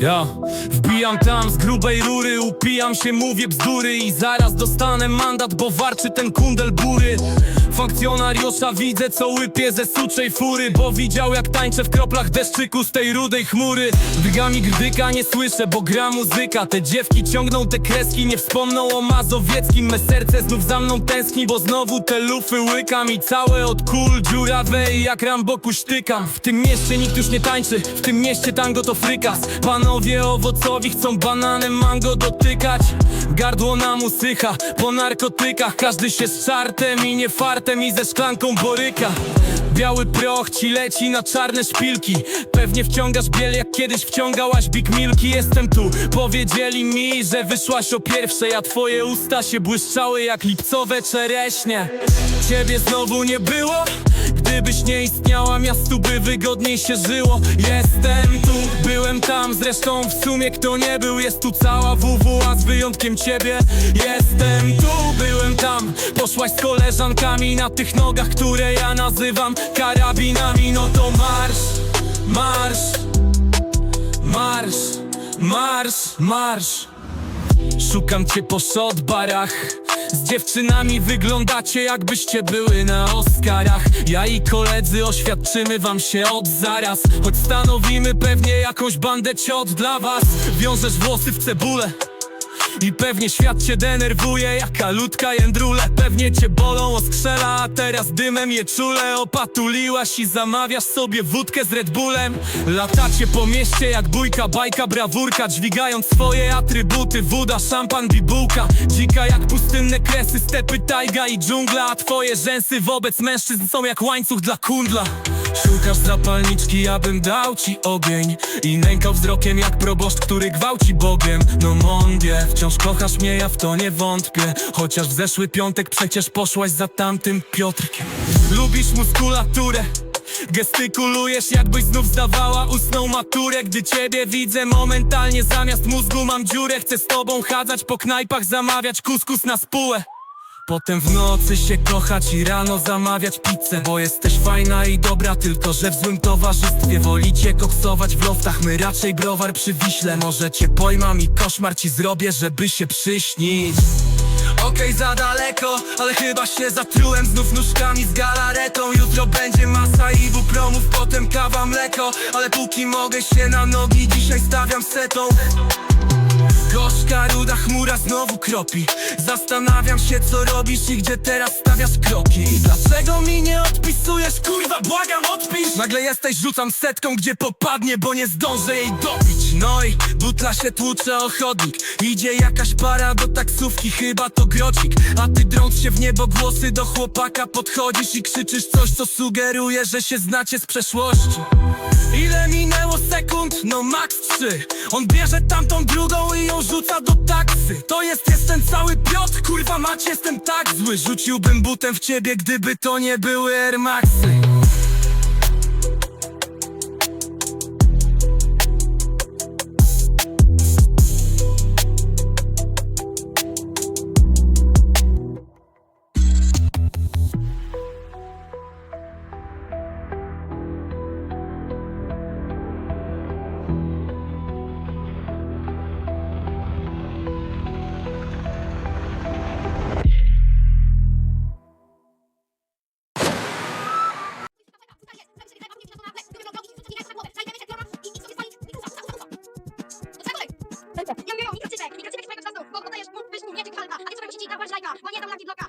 Ja Wbijam tam z grubej rury Upijam się, mówię bzdury I zaraz dostanę mandat, bo warczy ten kundel bury Funkcjonariusza widzę, co łypie ze suczej fury Bo widział jak tańczę w kroplach deszczyku z tej rudej chmury. Drgami grdyka nie słyszę, bo gra muzyka. Te dziewki ciągną te kreski, nie wspomną o mazowieckim. Me serce znów za mną tęskni, bo znowu te lufy łykam I całe od kul dziurawe i jak Rambo kuśtykam W tym mieście nikt już nie tańczy, w tym mieście tango to frykas Panowie owocowi chcą bananem mango dotykać. Gardło nam usycha po narkotykach Każdy się z czartem i nie fartem i ze szklanką boryka. Biały proch ci leci na czarne szpilki. Pewnie wciągasz biel jak kiedyś wciągałaś Big Milki. Jestem tu, powiedzieli mi, że wyszłaś o pierwszej A twoje usta się błyszczały jak lipcowe czereśnie. Ciebie znowu nie było? Gdybyś nie istniała, miastu by wygodniej się żyło. Jestem tu, byłem zresztą w sumie kto nie był Jest tu cała WWA z wyjątkiem ciebie. Jestem tu, byłem tam, poszłaś z koleżankami Na tych nogach, które ja nazywam karabinami. No to marsz, marsz, marsz, marsz, marsz. Szukam cię po shotbarach Z dziewczynami wyglądacie jakbyście były na Oscarach. Ja i koledzy oświadczymy wam się od zaraz. Choć stanowimy pewnie jakąś bandę ciot dla was. Wiążesz włosy w cebulę i pewnie świat cię denerwuje jak kalutka jędrule. Pewnie cię bolą oskrzela, a teraz dymem je czule. Opatuliłaś i zamawiasz sobie wódkę z Red Bullem. Latacie po mieście jak bójka, bajka, brawurka. Dźwigając swoje atrybuty, woda, szampan, bibułka. Dzika jak pustynne kresy, stepy, tajga i dżungla. A twoje rzęsy wobec mężczyzn są jak łańcuch dla kundla Szukasz zapalniczki, abym dał ci ogień I nękał wzrokiem jak proboszcz, który gwałci Bogiem No mądie, wciąż kochasz mnie, ja w to nie wątpię Chociaż w zeszły piątek przecież poszłaś za tamtym Piotrkiem Lubisz muskulaturę Gestykulujesz jakbyś znów zdawała ustną maturę Gdy ciebie widzę momentalnie zamiast mózgu mam dziurę Chcę z tobą chadzać po knajpach, zamawiać kuskus na spółę Potem w nocy się kochać i rano zamawiać pizzę Bo jesteś fajna i dobra, tylko że w złym towarzystwie Wolicie koksować w loftach, my raczej browar przy Wiśle Może cię pojmam i koszmar ci zrobię, żeby się przyśnić. Okej, za daleko, ale chyba się zatrułem Znów nóżkami z galaretą. Jutro będzie masa ibupromów, potem kawa, mleko. Ale póki mogę się na nogi, dzisiaj stawiam setą Gorzka, ruda chmura znowu kropi. Zastanawiam się co robisz i gdzie teraz stawiasz kroki. I dlaczego mi nie odpisujesz, kurwa, błagam odpisz. Nagle jesteś, rzucam setką, gdzie popadnie, bo nie zdążę jej dobić. No i butla się tłucze o chodnik Idzie jakaś para do taksówki, chyba to grocik. A ty drąc się w niebo głosy do chłopaka podchodzisz I krzyczysz coś, co sugeruje, że się znacie z przeszłości. Ile minęło sekund? No max trzy. On bierze tamtą drugą do taksy. To jest, jest ten cały Piotr, kurwa mać, jestem tak zły. Rzuciłbym butem w ciebie, gdyby to nie były Air Maxy Lucky Blocker.